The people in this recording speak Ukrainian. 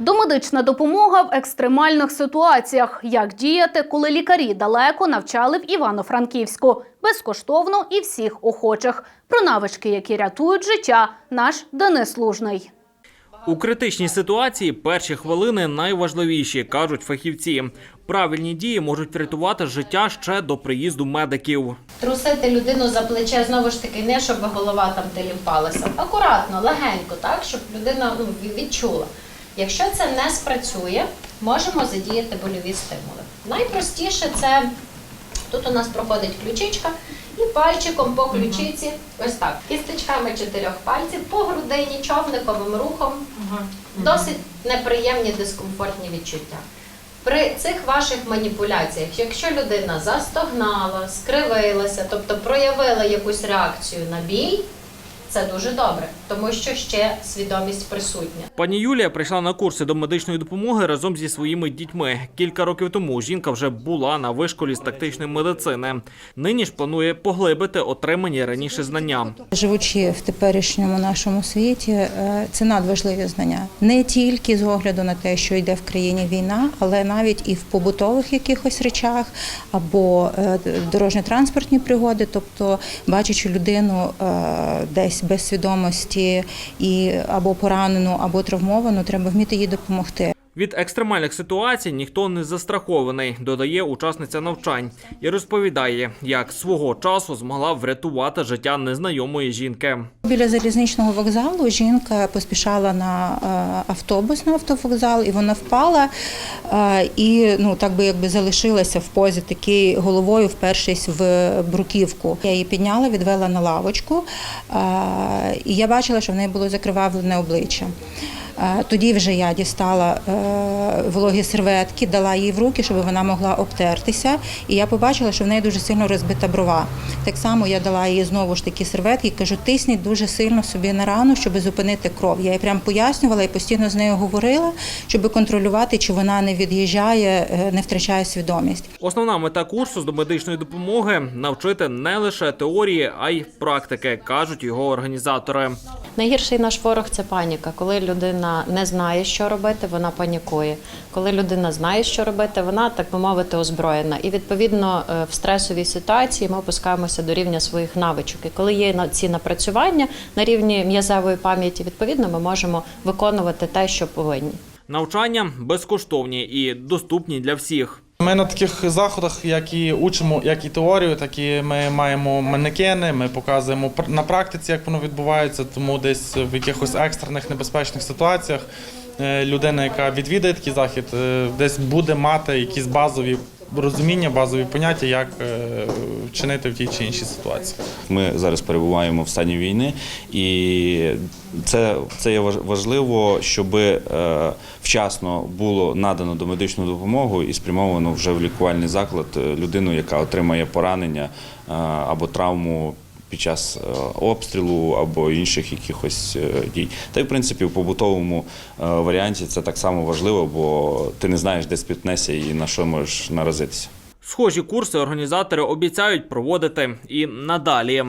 Домедична допомога в екстремальних ситуаціях. Як діяти, коли лікарі далеко навчали в Івано-Франківську безкоштовно і всіх охочих. Про навички, які рятують життя, наш Денис Лужний. У критичній ситуації перші хвилини найважливіші, кажуть фахівці. Правильні дії можуть врятувати життя ще до приїзду медиків. Трусити людину за плече знову ж таки, не щоб голова там теліпалася. Акуратно, легенько, так, щоб людина ну, відчула. Якщо це не спрацює, можемо задіяти больові стимули. Найпростіше це тут у нас проходить ключичка, і пальчиком по ключиці, ось так, кісточками чотирьох пальців по грудині, човниковим рухом. Досить неприємні дискомфортні відчуття. При цих ваших маніпуляціях, якщо людина застогнала, скривилася, тобто проявила якусь реакцію на біль, це дуже добре, тому що ще свідомість присутня. Пані Юлія прийшла на курси до медичної допомоги разом зі своїми дітьми. Кілька років тому жінка вже була на вишколі з тактичної медицини. Нині ж планує поглибити отримані раніше знання. Живучи в теперішньому нашому світі, е, це надважливі знання не тільки з огляду на те, що йде в країні війна, але навіть і в побутових якихось речах або е, дорожньо-транспортні пригоди, тобто бачачи людину е, десь без свідомості і або поранену, або травмовану, треба вміти їй допомогти. Від екстремальних ситуацій ніхто не застрахований, додає учасниця навчань і розповідає, як свого часу змогла врятувати життя незнайомої жінки. Біля залізничного вокзалу жінка поспішала на е, автобус на автовокзал, і вона впала е, і ну так би якби залишилася в позі такий головою, впершись в бруківку. Я її підняла, відвела на лавочку, е, і я бачила, що в неї було закривавлене обличчя. Е, Тоді вже я дістала е, вологі серветки, дала їй в руки, щоб вона могла обтертися. І я побачила, що в неї дуже сильно розбита брова. Так само я дала їй знову ж такі серветки кажу, тисніть дуже сильно собі на рану, щоб зупинити кров. Я їй прям пояснювала і постійно з нею говорила, щоб контролювати, чи вона не від'їжджає, е, не втрачає свідомість. Основна мета курсу з домедичної допомоги навчити не лише теорії, а й практики, кажуть його організатори. Найгірший наш ворог це паніка. Коли людина не знає, що робити, вона панікує. Коли людина знає, що робити, вона так би мовити озброєна. І відповідно е, в стресовій ситуації ми опускаємося до рівня своїх навичок. І коли є ці напрацювання на рівні м'язевої пам'яті, відповідно ми можемо виконувати те, що повинні. Навчання безкоштовні і доступні для всіх. Ми на таких заходах, як і учимо, як і теорію, так і ми маємо манекени, ми показуємо на практиці, як воно відбувається, тому десь в якихось екстрених небезпечних ситуаціях е, людина, яка відвідає такий захід, е, десь буде мати якісь базові розуміння, базові поняття, як е, вчинити в тій чи іншій ситуації. Ми зараз перебуваємо в стані війни, і це, це є важ- важливо, щоб е, вчасно було надано домедичну допомогу і спрямовано вже в лікувальний заклад е, людину, яка отримає поранення або травму. Під час е, обстрілу або інших якихось е, дій, та й в принципі в побутовому е, варіанті це так само важливо, бо ти не знаєш, де спітнеся і на що можеш наразитися. Схожі курси організатори обіцяють проводити і надалі.